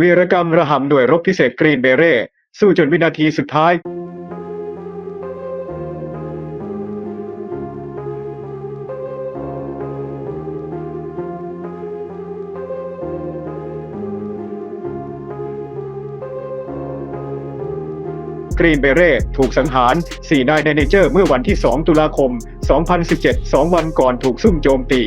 วีรกรรมระหำหน่วยรบพิเศษกรีนเบเร่สู้จนวินาทีสุดท้าย กรีนเบเร่ถูกสังหาร4นายในเนเจอร์เมื่อวันที่ 2 ตุลาคม 2017 2 วันก่อนถูกซุ่มโจมตี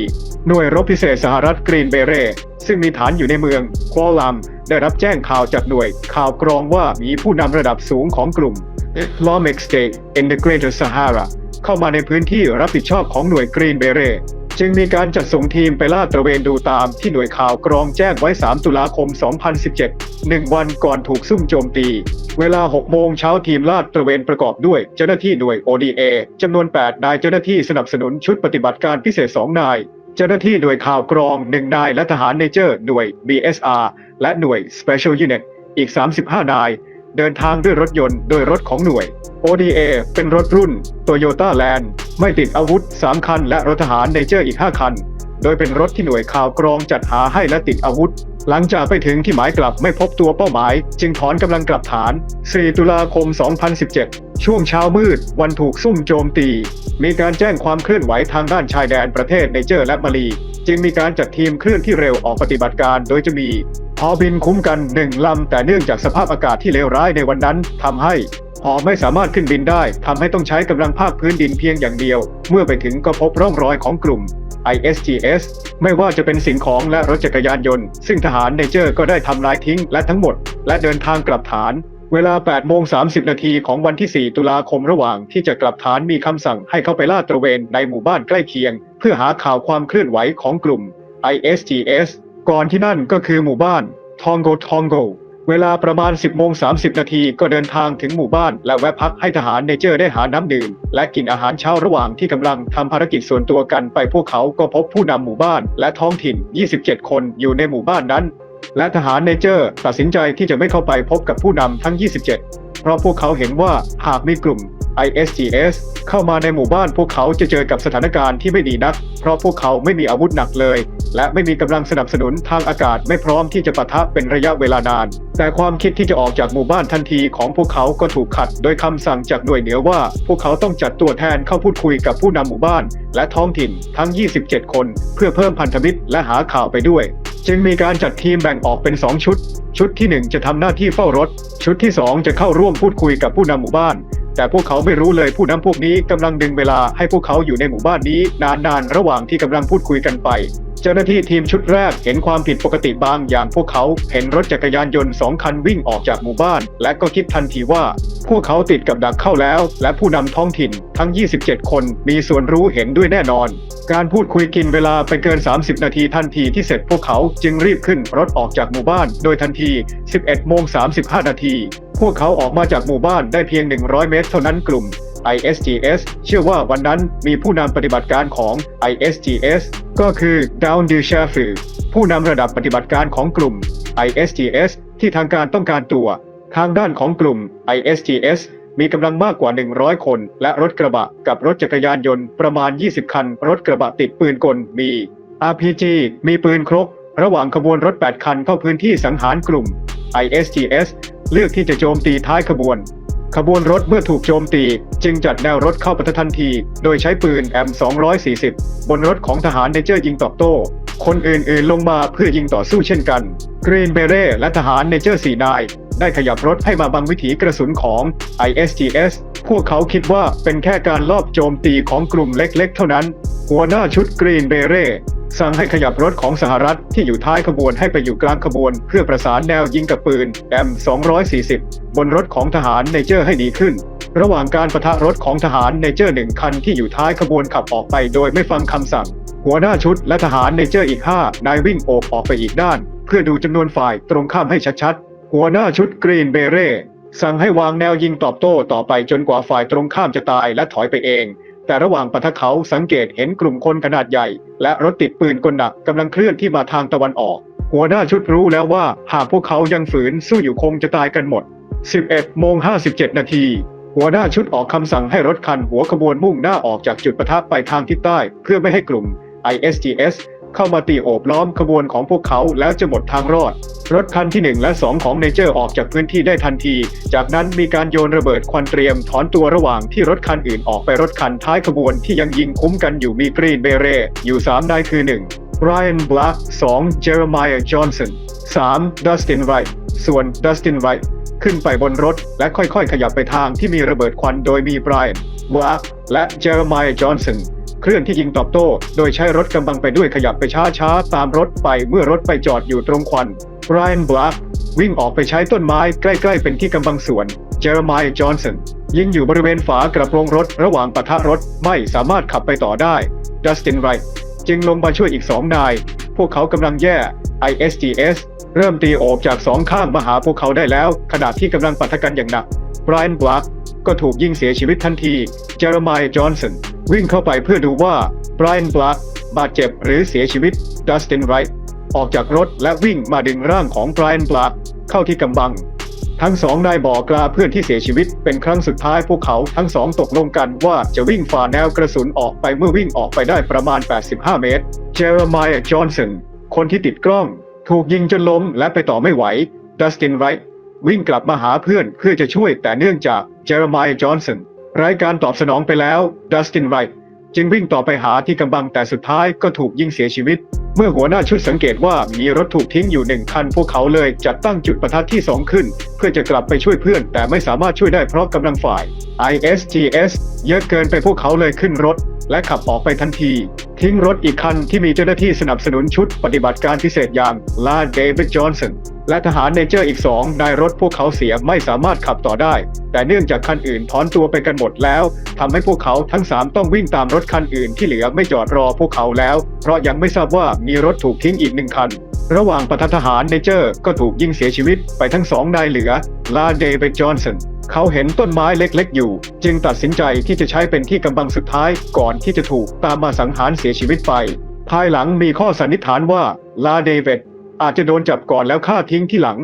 หน่วยรบพิเศษสหรัฐกรีนเบเร่ซึ่งมีฐานอยู่ในเมืองควอลัม ได้รับแจ้งข่าวจากหน่วยข่าวกรองว่ามีผู้นำระดับสูงของกลุ่ม Islamic State in the Greater Sahara เข้ามาในพื้นที่รับผิดชอบของหน่วยกรีนเบเร่ จึงมีการจัดส่งทีมไปลาดตระเวนดูตามที่หน่วยข่าวกรองแจ้งไว้ 3 ตุลาคม 2017หนึ่งวันก่อนถูกซุ่มโจมตี เวลา 6 โมงเช้าทีมลาดตระเวนประกอบด้วยเจ้าหน้าที่หน่วย ODA จำนวน 8 นายเจ้าหน้าที่สนับสนุนชุดปฏิบัติการพิเศษ 2 นาย เจ้าหน้าที่หน่วยข่าวกรอง 1 นายและทหารเนเจอร์หน่วย BSR และหน่วย Special Unit อีก 35 นาย เดินทางด้วยรถยนต์โดยรถของหน่วย ODA เป็นรถรุ่น Toyota Land ไม่ติดอาวุธ 3 คัน และรถทหารเนเจอร์อีก 5 คัน โดยเป็นรถที่หน่วยข่าวกรองจัดหาให้และติดอาวุธ หลังจากไปถึงที่หมายกลับไม่พบตัวเป้าหมาย จึงถอนกำลังกลับฐาน 4 ตุลาคม 2017 ช่วงเช้ามืด วันถูกซุ่มโจมตี มีการแจ้งความเคลื่อนไหวทางด้านชายแดนประเทศไนเจอร์และมาลี จึงมีการจัดทีมเคลื่อนที่เร็วออกปฏิบัติการ โดยจะมี ฮอบินคุ้มกันหนึ่งลำแต่เนื่องจากสภาพอากาศที่เลวร้ายในวันนั้นทำให้หอไม่สามารถขึ้นบินได้ทำให้ต้องใช้กำลังภาคพื้นดินเพียงอย่างเดียว เมื่อไปถึงก็พบร่องรอยของกลุ่ม ISGS ไม่ว่าจะเป็นสิ่งของและรถจักรยานยนต์ ซึ่งทหารเนเจอร์ก็ได้ทำลายทิ้งและทั้งหมด และเดินทางกลับฐาน เวลา 8 โมง 30 นาทีของวันที่ 4 ตุลาคมระหว่างที่จะกลับฐานมีคำสั่งให้เข้าไปลาดตระเวนในหมู่บ้านใกล้เคียง เพื่อหาข่าวความเคลื่อนไหวของกลุ่ม ISGS ก่อนที่นั่นก็คือหมู่บ้านทองโกทองโกเวลาประมาณ 10โมง30 นาทีก็เดินทางถึงหมู่บ้าน และแวะพักให้ทหารเนเจอร์ได้หาน้ำดื่ม และกินอาหารเช้าระหว่างที่กำลังทำภารกิจส่วนตัวกันไปพวกเขาก็พบผู้นำหมู่บ้านและท้องถิ่น 27 คนอยู่ในหมู่บ้านนั้น และทหารเนเจอร์ตัดสินใจที่จะไม่เข้าไปพบกับผู้นำทั้ง 27 เพราะพวกเขาเห็นว่าหากมีกลุ่ม ISGS เข้ามาในหมู่บ้านพวกเขาจะเจอกับสถานการณ์ที่ไม่ดีนัก เพราะพวกเขาไม่มีอาวุธหนักเลย และไม่มีกำลังสนับสนุนทางอากาศไม่พร้อมที่จะปะทะเป็นระยะเวลานาน แต่ความคิดที่จะออกจากหมู่บ้านทันทีของพวกเขาก็ถูกขัด โดยคำสั่งจากหน่วยเหนือว่า พวกเขาต้องจัดตัวแทนเข้าพูดคุยกับผู้นำหมู่บ้าน และท้องถิ่นทั้ง 27 คน เพื่อเพิ่มพันธมิตรและหาข่าวไปด้วย จึงมีการจัดทีมแบ่งออกเป็น 2 ชุด ชุดที่ 1 จะทำหน้าที่เฝ้ารถ ชุดที่ 2 จะเข้าร่วมพูดคุยกับผู้นำหมู่บ้าน แต่พวกเขาไม่รู้เลยผู้นำพวกนี้กำลังดึงเวลาให้พวกเขาอยู่ในหมู่บ้านนี้ นานๆ ระหว่างที่กำลังพูดคุยกันไป เจ้าหน้าที่ทีมชุดแรกเห็นความผิดปกติบางอย่างพวกเขาเห็นรถจักรยานยนต์สองคันวิ่งออกจากหมู่บ้าน และก็คิดทันทีว่า พวกเขาติดกับดักเข้าแล้ว และผู้นำท้องถิ่นทั้ง 27 คนมีส่วนรู้เห็นด้วยแน่นอน การพูดคุยกินเวลาไปเกิน 30 นาทีทันทีที่เสร็จพวกเขาจึงรีบขึ้นรถออกจากหมู่บ้าน โดยทันที 11โมง35 นาที พวกเขาออกมาจากหมู่บ้านได้เพียง 100 เมตรเท่านั้นกลุ่ม ISGS เชื่อว่าวันนั้นมีผู้นำปฏิบัติการของ ISGS ก็คือ Down d u s h a f i ผู้นำระดับปฏิบัติการของกลุ่ม ISGS ที่ทางการต้องการตัว ทางด้านของกลุ่ม ISGS มีกำลังมากกว่า 100 คน และรถกระบะกับรถจักรยานยนต์ประมาณ 20 คัน รถกระบะติดปืนกลมี RPG มีปืนครก ระหว่างขบวนรถ 8 คันเข้าพื้นที่สังหารกลุ่ม ISGS เลือกที่จะโจมตีท้ายขบวน ขบวนรถเมื่อถูกโจมตี จึงจัดแนวรถเข้าปะทะทันที โดยใช้ปืน M240 บนรถของทหารเนเจอร์ยิงตอบโต้ คนอื่นๆลงมาเพื่อยิงต่อสู้เช่นกันกรีนเบเร่และทหารเนเจอร์4นายได้ขยับรถให้มาบังวิถีกระสุนของ ISGS พวกเขาคิดว่าเป็นแค่การลอบโจมตีของกลุ่มเล็กๆ เท่านั้น หัวหน้าชุดกรีนเบเร่ สั่งให้ขยับรถของสหรัฐที่อยู่ท้ายขบวนให้ไปอยู่กลางขบวน เพื่อประสานแนวยิงกับปืน M240 บนรถของทหารเนเจอร์ให้ดีขึ้น ระหว่างการประทะรถของทหารเนเจอร์หนึ่งคันที่อยู่ท้ายขบวนขับออกไปโดยไม่ฟังคำสั่ง หัวหน้าชุดและทหารเนเจอร์อีก5นายวิ่งโอบออกไปอีกด้าน เพื่อดูจำนวนฝ่ายตรงข้ามให้ชัดๆ หัวหน้าชุดกรีนเบเร่สั่งให้วางแนวยิงตอบโต้ต่อไปจนกว่าฝ่ายตรงข้ามจะตายและถอยไปเอง แต่ระหว่างปะทะเขาสังเกตเห็นกลุ่มคนขนาดใหญ่ และรถติดปืนกลหนักกำลังเคลื่อนที่มาทางตะวันออก หัวหน้าชุดรู้แล้วว่าหากพวกเขายังฝืนสู้อยู่คงจะตายกันหมด 11โมง57 นาทีหัวหน้าชุดออกคำสั่งให้รถคันหัวขบวนมุ่งหน้าออกจากจุดปะทะไปทางทิศใต้ เพื่อไม่ให้กลุ่ม ISGS เข้ามาตีโอบล้อมขบวนของพวกเขาแล้วจะหมดทางรอด รถคันที่ 1 และ 2 ของเนเจอร์ออกจากพื้นที่ได้ทันที จากนั้นมีการโยนระเบิดควันเตรียมถอนตัวระหว่างที่รถคันอื่นออกไปรถคันท้ายขบวนที่ยังยิงคุ้มกันอยู่มีกรีนเบเรอยู่3นายคือ 1 Ryan Black 2 Jeremiah Johnson 3 Dustin Wright ส่วน Dustin Wright ขึ้นไปบนรถและค่อยๆ ขยับไปทางที่มีระเบิดควันโดยมี Brian Black และ Jeremiah Johnson เคลื่อนที่ยิงตอบโต้ โดยใช้รถกำบังไปด้วยขยับไปช้าๆ ตามรถไปเมื่อรถไปจอดอยู่ตรงควัน Brian Black วิ่งออกไปใช้ต้นไม้ใกล้ๆเป็นที่กำบังส่วน Jeremiah Johnson ยิงอยู่บริเวณฝากระโปรงรถระหว่างปะทะรถไม่สามารถขับไปต่อได้ Dustin Wright จึงลงมาช่วยอีกสองนาย พวกเขากำลังแย่ ISGS เริ่มตีโอบจากสองข้างมาหาพวกเขาได้แล้ว ขณะที่กำลังปะทะกันอย่างหนัก Brian Black ก็ถูกยิงเสียชีวิตทันที Jeremiah Johnson วิ่งเข้าไปเพื่อดูว่า Brian Black บาดเจ็บหรือเสียชีวิต Dustin Wright ออกจากรถและวิ่งมาดึงร่างของ Brian Black เข้าที่กำบัง ทั้งสองนายบอกลาเพื่อนที่เสียชีวิตเป็นครั้งสุดท้ายพวกเขาทั้งสองตกลงกันว่าจะวิ่งฝ่าแนวกระสุนออกไปเมื่อวิ่งออกไปได้ประมาณ 85 เมตร เจอร์มายจอห์นสันคนที่ติดกล้อง ถูกยิงจนล้มและไปต่อไม่ไหวดัสตินไรท์วิ่งกลับมาหาเพื่อนเพื่อจะช่วยแต่เนื่องจากเจอร์มายจอห์นสัน ไร้การตอบสนองไปแล้วดัสตินไรท์จึงวิ่งต่อไปหาที่กำบังแต่สุดท้ายก็ถูกยิงเสียชีวิต เมื่อหัวหน้าชุดสังเกตว่ามีรถถูกทิ้งอยู่หนึ่งคัน พวกเขาเลยจัดตั้งจุดประทัดที่สองขึ้น เพื่อจะกลับไปช่วยเพื่อน แต่ไม่สามารถช่วยได้เพราะกำลังฝ่าย ISGS เยอะเกินไปพวกเขาเลยขึ้นรถ และขับออกไปทันที ทิ้งรถอีกคันที่มีเจ้าหน้าที่สนับสนุนชุดปฏิบัติการพิเศษอย่างลาเดวิดจอห์นสัน และทหารเนเจอร์อีกสองนายรถพวกเขาเสียไม่สามารถขับต่อได้ แต่เนื่องจากคันอื่นถอนตัวไปกันหมดแล้วทำให้พวกเขาทั้งสามต้องวิ่งตามรถคันอื่นที่เหลือไม่จอดรอพวกเขาแล้ว เพราะยังไม่ทราบว่ามีรถถูกทิ้งอีกหนึ่งคัน ระหว่างปะทะทหารเนเจอร์ก็ถูกยิงเสียชีวิตไปทั้งสองนายเหลือ ลาเดวิดจอห์นสันเขาเห็นต้นไม้เล็กๆ อยู่ จึงตัดสินใจที่จะใช้เป็นที่กำบังสุดท้ายก่อนที่จะถูกตามมาสังหารเสียชีวิตไป ภายหลังมีข้อสันนิษฐานว่าลาเดวิด อาจจะโดนจับก่อนแล้วฆ่าทิ้งที่หลัง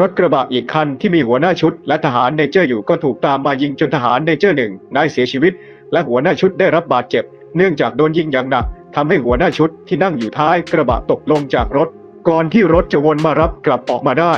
รถกระบะอีกคันที่มีหัวหน้าชุด และทหารเนเจอร์อยู่ก็ถูกตามมายิงจนทหารเนเจอร์หนึ่งนายเสียชีวิต และหัวหน้าชุดได้รับบาดเจ็บ เนื่องจากโดนยิงอย่างหนักทำให้หัวหน้าชุดที่นั่งอยู่ท้ายกระบะตกลงจากรถ ก่อนที่รถจะวนมารับกลับออกมาได้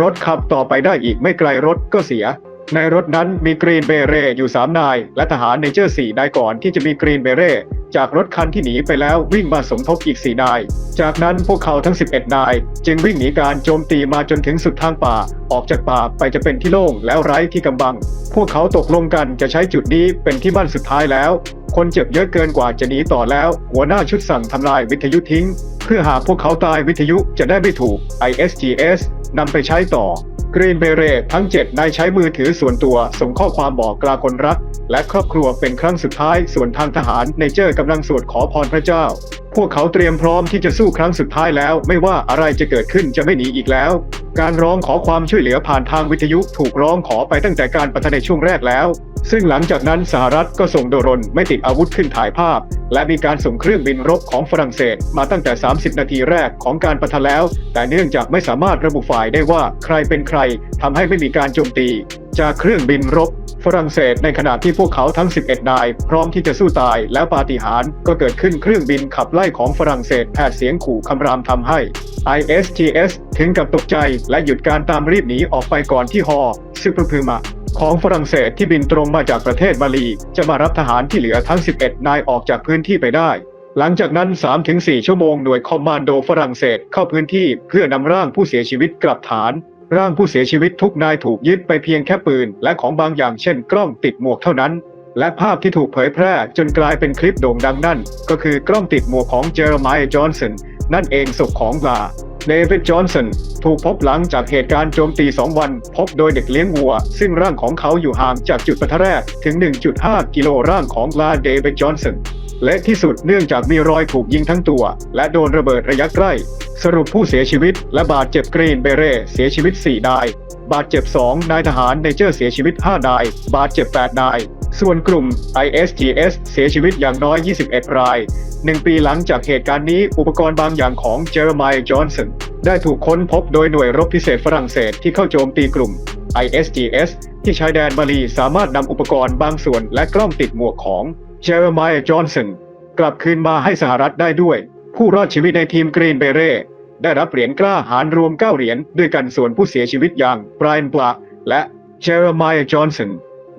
รถขับต่อไปได้อีกไม่ไกลรถก็เสีย ในรถนั้นมีกรีนเบเร่อยู่ 3 นาย และทหารเนเจอร์4นายก่อนที่จะมีกรีนเบเร่จากรถคันที่หนีไปแล้ววิ่งมาสมทบอีก 4 นาย จากนั้นพวกเขาทั้ง 11 นาย จึงวิ่งหนีการโจมตีมาจนถึงสุดทางป่า ออกจากป่าไปจะเป็นที่โล่งแล้วไร้ที่กำบัง พวกเขาตกลงกันจะใช้จุดนี้เป็นที่มั่นสุดท้ายแล้ว คนเจ็บเยอะเกินกว่าจะหนีต่อแล้ว หัวหน้าชุดสั่งทำลายวิทยุทิ้ง เพื่อหากพวกเขาตายวิทยุจะได้ไม่ถูก ISGS นำไปใช้ต่อ กรีนเบเรตทั้ง7นายใช้มือถือส่วนตัว ส่งข้อความบอกกลาคนรัก และครอบครัวเป็นครั้งสุดท้าย ส่วนทางทหารในเจอร์กำลังสวดขอพรพระเจ้า พวกเขาเตรียมพร้อมที่จะสู้ครั้งสุดท้ายแล้ว ไม่ว่าอะไรจะเกิดขึ้นจะไม่หนีอีกแล้ว การร้องขอความช่วยเหลือผ่านทางวิทยุถูกร้องขอไปตั้งแต่การปะทะในช่วงแรกแล้ว ซึ่งหลังจากนั้นสหรัฐก็ส่งโดรนไม่ติดอาวุธขึ้นถ่ายภาพ และมีการส่งเครื่องบินรบของฝรั่งเศส มาตั้งแต่ 30 นาทีแรกของการปะทะแล้ว แต่เนื่องจากไม่สามารถระบุฝ่ายได้ว่าใครเป็นใครทำให้ไม่มีการโจมตี จากเครื่องบินรบฝรั่งเศสในขณะที่พวกเขาทั้ง 11 นาย พร้อมที่จะสู้ตายแล้วปาฏิหาริย์ก็เกิดขึ้นเครื่องบินขับไล่ของฝรั่งเศสแผดเสียงขู่คำรามทำให้ ISGS ถึงกับตกใจและหยุดการตามรีบหนีออกไปก่อนที่ฮอซูเปอร์พูมา ของฝรั่งเศสที่บินตรงมาจากประเทศมาลี จะมารับทหารที่เหลือทั้ง 11 นายออกจากพื้นที่ไปได้ หลังจากนั้น 3-4 ชั่วโมงหน่วยคอมมานโดฝรั่งเศสเข้าพื้นที่เพื่อนำร่างผู้เสียชีวิตกลับฐาน ร่างผู้เสียชีวิตทุกนายถูกยึดไปเพียงแค่ปืน และของบางอย่างเช่น กล้องติดหมวกเท่านั้น และภาพที่ถูกเผยแพร่จนกลายเป็นคลิปโด่งดังนั่นก็คือกล้องติดหมวกของเจอร์มายจอห์นสันนั่นเองศพของลา เดวิดจอห์นสันถูกพบหลังจากเหตุการณ์โจมตี 2 วัน พบโดยเด็กเลี้ยงวัว ซึ่งร่างของเขาอยู่ห่างจากจุดปะทะแรกถึง 1.5 กิโลร่างของลาเดวิดจอห์นสันและที่สุดเนื่องจากมีรอยถูกยิงทั้งตัว และโดนระเบิดระยะใกล้ สรุปผู้เสียชีวิตและบาดเจ็บกรีนเบเร่เสียชีวิต 4 นาย บาดเจ็บ 2 นายทหารเนเจอร์เสียชีวิต 5 นาย บาดเจ็บ 8 นาย ส่วนกลุ่ม ISGS เสียชีวิตอย่างน้อย 21 รายหนึ่งปีหลังจากเหตุการณ์นี้อุปกรณ์บางอย่างของเจอร์มายจอห์นสันได้ถูกค้นพบโดยหน่วยรบพิเศษฝรั่งเศสที่เข้าโจมตีกลุ่ม ISGS ที่ชายแดนมาลีสามารถนำอุปกรณ์บางส่วนและกล้องติดหมวกของเจอร์มายจอห์นสันกลับคืนมาให้สหรัฐได้ด้วย ผู้รอดชีวิตในทีมกรีนเบเร่ได้รับเหรียญกล้าหารรวม 9 เหรียญด้วยกันส่วนผู้เสียชีวิตอย่างไบรอันบลาและเจอร์มายจอห์นสัน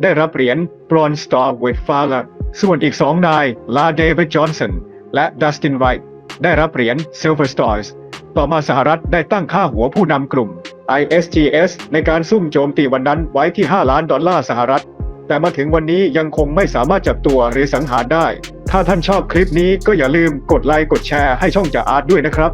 ได้รับเหรียญบรอนสตาร์เวทฟาลส่วนอีกสองนายลาเดวิดจอห์นสันและดัสตินไวท์ได้รับเหรียญซิลเวอร์สตาร์ต่อมาสหรัฐได้ตั้งค่าหัวผู้นำกลุ่ม ISGS ในการซุ่มโจมตีวันนั้นไว้ที่ 5 ล้านดอลลาร์สหรัฐ แต่มาถึงวันนี้ยังคงไม่สามารถจับตัวหรือสังหารได้ ถ้าท่านชอบคลิปนี้ก็อย่าลืมกดไลค์กดแชร์ให้ช่องจ่าอาร์ตด้วยนะครับ